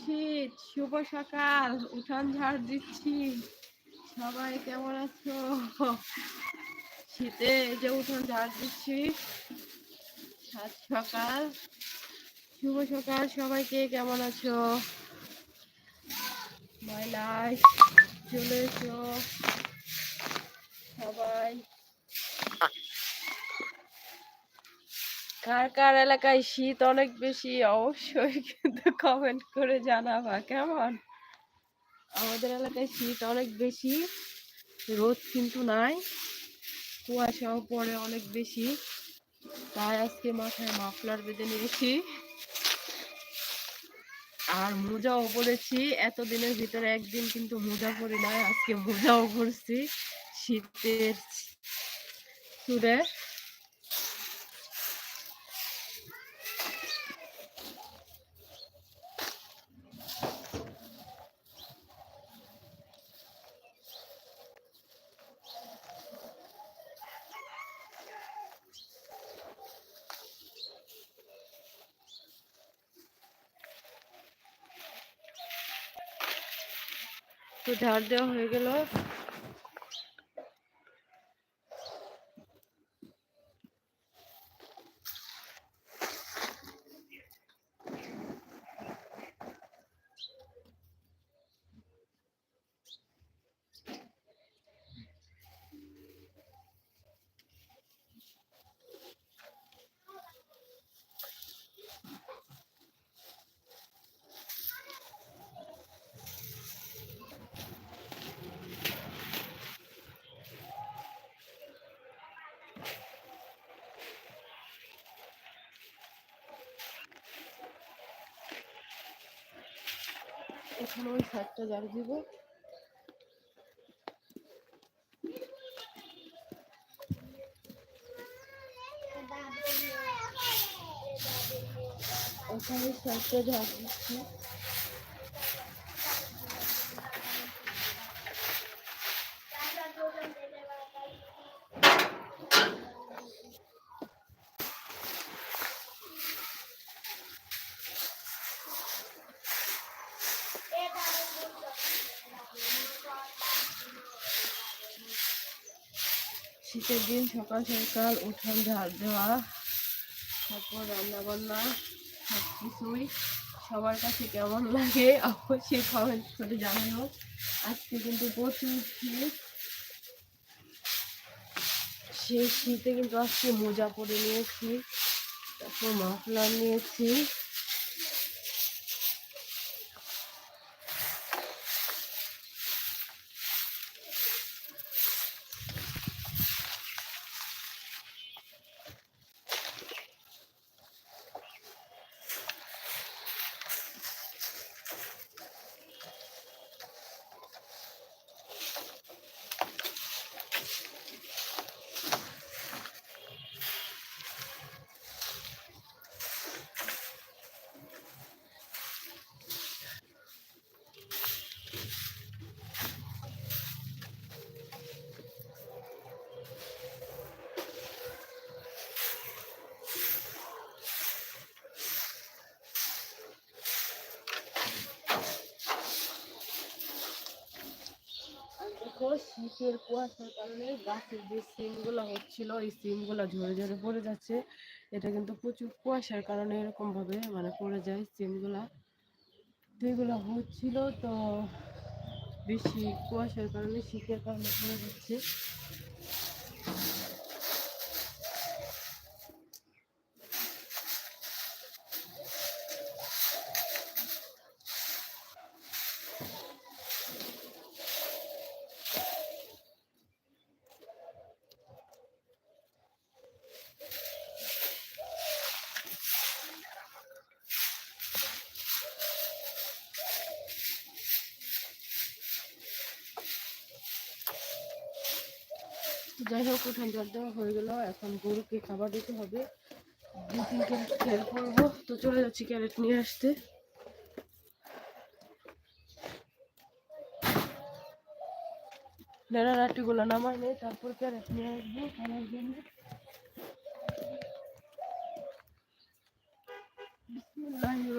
শীত, শুভ সকাল, উঠান ঝাড় দিচ্ছি। সবাই কেমন আছো? শীতে যে উঠান ঝাড় দিচ্ছি, সাত সকাল। শুভ সকাল, সবাইকে কেমন আছো? ময়লায় চলে এসো। সবাই। কার কার এলাকায় শীত অনেক বেশি, অবশ্যই কিন্তু কমেন্ট করে জানাবা, কেমন? আমাদের এলাকায় শীত অনেক বেশি, রোদ কিন্তু নাই, কুয়াশাও পড়ে অনেক বেশি, তাই আজকে মাথায় মাফলার বেঁধে নিয়েছি। আর মোজাও পরেছি, এতদিনের ভিতরে একদিন কিন্তু মোজা পরি নাই, আজকে মোজাও পরছি, শীতের সুরে তো ঝাড় দেওয়া হয়ে গেল। এখন ওই সাইডটা ঝাড় দিব ওখানে সাইডটা ঝাড় দিচ্ছি শীতের দিন সকাল সকাল উঠান ঝাড় দেওয়া, তারপর রান্না বান্না সব কিছুই সবার কাছে কেমন লাগে অবশ্যই কমেন্ট করে জানানো আজকে কিন্তু প্রচুর শীত সেই শীতে কিন্তু আজকে মোজা পরে নিয়েছি, তারপর মাফলার নিয়েছি। শীতের কুয়াশার কারণে গাছের যে সিমগুলো হচ্ছিল, এই সিমগুলো ঝরে ঝরে পড়ে যাচ্ছে। এটা কিন্তু প্রচুর কুয়াশার কারণে এরকম ভাবে মানে পড়ে যায় সিমগুলা। তো এগুলো হচ্ছিল তো বেশি কুয়াশার কারণে শীতের কারণে পড়ে যাচ্ছে। যাই হোক, উঠান জল দেওয়া হয়ে গেল। এখন গরুকে খাবার দিতে হবে। দু তিন ক্যারেট খেয়াল করব। তো চলে যাচ্ছি ক্যারেট নিয়ে আসতে। নেড়া রাটিগুলো নামাই নেই তারপর ক্যারেট নিয়ে আসব। খাবার জন্য। বিসমিল্লাহির